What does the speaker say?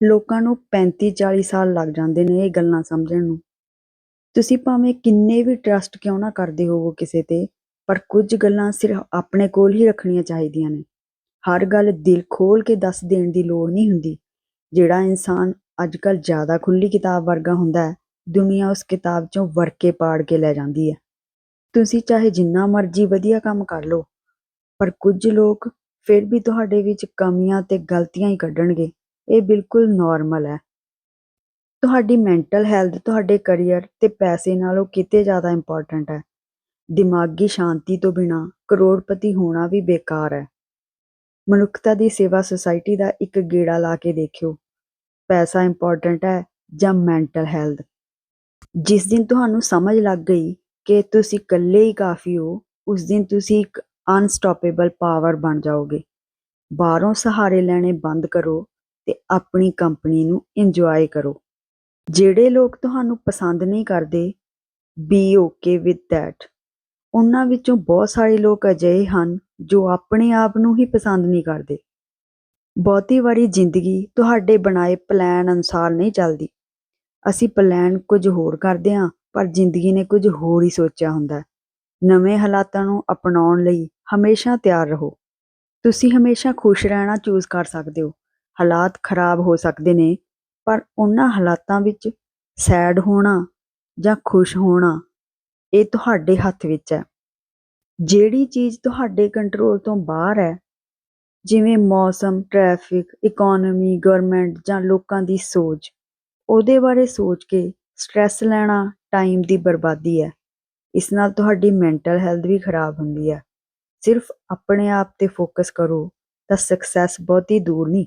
ਲੋਕਾਂ ਨੂੰ 35-40 ਸਾਲ ਲੱਗ ਜਾਂਦੇ ਨੇ ਇਹ ਗੱਲਾਂ ਸਮਝਣ ਨੂੰ। ਤੁਸੀਂ ਭਾਵੇਂ ਕਿੰਨੇ ਵੀ ਟਰਸਟ ਕਿਉਂ ਨਾ ਕਰਦੇ ਹੋਵੋ ਕਿਸੇ ਤੇ, ਪਰ ਕੁਝ ਗੱਲਾਂ ਸਿਰਫ ਆਪਣੇ ਕੋਲ ਹੀ ਰੱਖਣੀਆਂ ਚਾਹੀਦੀਆਂ ਨੇ। ਹਰ ਗੱਲ ਦਿਲ ਖੋਲ ਕੇ ਦੱਸ ਦੇਣ ਦੀ ਲੋੜ ਨਹੀਂ ਹੁੰਦੀ। ਜਿਹੜਾ ਇਨਸਾਨ ਅੱਜ ਕੱਲ੍ਹ ਜ਼ਿਆਦਾ ਖੁੱਲੀ ਕਿਤਾਬ ਵਰਗਾ ਹੁੰਦਾ ਹੈ, ਦੁਨੀਆ ਉਸ ਕਿਤਾਬ ਚੋਂ ਵਰਕੇ ਪਾੜ ਕੇ ਲੈ ਜਾਂਦੀ ਹੈ। ਤੁਸੀਂ ਚਾਹੇ ਜਿੰਨਾ ਮਰਜ਼ੀ ਵਧੀਆ ਕੰਮ ਕਰ ਲਓ, ਪਰ ਕੁਝ ਲੋਕ ਫਿਰ ਵੀ ਤੁਹਾਡੇ ਵਿੱਚ ਕਮੀਆਂ ਤੇ ਗਲਤੀਆਂ ਹੀ ਕੱਢਣਗੇ। ਇਹ ਬਿਲਕੁਲ ਨੋਰਮਲ ਹੈ। ਤੁਹਾਡੀ ਮੈਂਟਲ ਹੈਲਥ ਤੁਹਾਡੇ ਕਰੀਅਰ ਤੇ ਪੈਸੇ ਨਾਲੋਂ ਕਿਤੇ ਜ਼ਿਆਦਾ ਇੰਪੋਰਟੈਂਟ ਹੈ। ਦਿਮਾਗੀ ਸ਼ਾਂਤੀ ਤੋਂ ਬਿਨਾ ਕਰੋੜਪਤੀ ਹੋਣਾ ਵੀ ਬੇਕਾਰ ਹੈ। ਮਨੁੱਖਤਾ ਦੀ ਸੇਵਾ ਸੁਸਾਇਟੀ ਦਾ ਇੱਕ ਗੇੜਾ ਲਾ ਕੇ ਦੇਖਿਓ। ਪੈਸਾ ਇੰਪੋਰਟੈਂਟ ਹੈ ਜਾਂ ਮੈਂਟਲ ਹੈਲਥ ਜਿਸ ਦਿਨ ਤੁਹਾਨੂੰ ਸਮਝ ਲੱਗ ਗਈ ਕਿ ਤੁਸੀਂ ਇਕੱਲੇ ਹੀ ਕਾਫੀ ਹੋ, ਉਸ ਦਿਨ ਤੁਸੀਂ ਇੱਕ ਅਨਸਟਾਪੇਬਲ ਪਾਵਰ ਬਣ ਜਾਓਗੇ। ਬਾਹਰੋਂ ਸਹਾਰੇ ਲੈਣੇ ਬੰਦ ਕਰੋ ਤੇ ਆਪਣੀ ਕੰਪਨੀ ਨੂੰ ਇੰਜੋਏ ਕਰੋ। ਜਿਹੜੇ ਲੋਕ ਤੁਹਾਨੂੰ ਪਸੰਦ ਨਹੀਂ ਕਰਦੇ ਬੀ ਓਕੇ ਵਿਦ ਦੈਟ ਉਹਨਾਂ ਵਿੱਚੋਂ ਬਹੁਤ ਸਾਰੇ ਲੋਕ ਅਜਿਹੇ ਹਨ ਜੋ ਆਪਣੇ ਆਪ ਨੂੰ ਹੀ ਪਸੰਦ ਨਹੀਂ ਕਰਦੇ। ਬਹੁਤੀ ਵਾਰੀ ਜ਼ਿੰਦਗੀ ਤੁਹਾਡੇ ਬਣਾਏ ਪਲਾਨ ਅਨੁਸਾਰ ਨਹੀਂ ਚੱਲਦੀ। ਅਸੀਂ ਪਲਾਨ ਕੁਝ ਹੋਰ ਕਰਦੇ ਹਾਂ, ਪਰ ਜ਼ਿੰਦਗੀ ਨੇ ਕੁਝ ਹੋਰ ਹੀ ਸੋਚਿਆ ਹੁੰਦਾ ਨਵੇਂ ਹਾਲਾਤਾਂ ਨੂੰ ਅਪਣਾਉਣ ਲਈ ਹਮੇਸ਼ਾ ਤਿਆਰ ਰਹੋ। ਤੁਸੀਂ ਹਮੇਸ਼ਾ ਖੁਸ਼ ਰਹਿਣਾ ਚੂਜ਼ ਕਰ ਸਕਦੇ ਹੋ। ਹਾਲਾਤ ਖਰਾਬ ਹੋ ਸਕਦੇ ਨੇ, ਪਰ ਉਹਨਾਂ ਹਾਲਾਤਾਂ ਵਿੱਚ ਸੈਡ ਹੋਣਾ ਜਾਂ ਖੁਸ਼ ਹੋਣਾ ਇਹ ਤੁਹਾਡੇ ਹੱਥ ਵਿੱਚ ਹੈ। ਜਿਹੜੀ ਚੀਜ਼ ਤੁਹਾਡੇ ਕੰਟਰੋਲ ਤੋਂ ਬਾਹਰ ਹੈ, ਜਿਵੇਂ ਮੌਸਮ, ਟ੍ਰੈਫਿਕ, ਇਕਨੋਮੀ, ਗਵਰਨਮੈਂਟ ਜਾਂ ਲੋਕਾਂ ਦੀ ਸੋਚ, ਉਹਦੇ ਬਾਰੇ ਸੋਚ ਕੇ ਸਟ੍ਰੈਸ ਲੈਣਾ ਟਾਈਮ ਦੀ ਬਰਬਾਦੀ ਹੈ। ਇਸ ਨਾਲ ਤੁਹਾਡੀ ਮੈਂਟਲ ਹੈਲਥ ਵੀ ਖਰਾਬ ਹੁੰਦੀ ਹੈ। ਸਿਰਫ ਆਪਣੇ ਆਪ ਤੇ ਫੋਕਸ ਕਰੋ ਤਾਂ ਸਕਸੈਸ ਬਹੁਤੀ ਦੂਰ ਨਹੀਂ।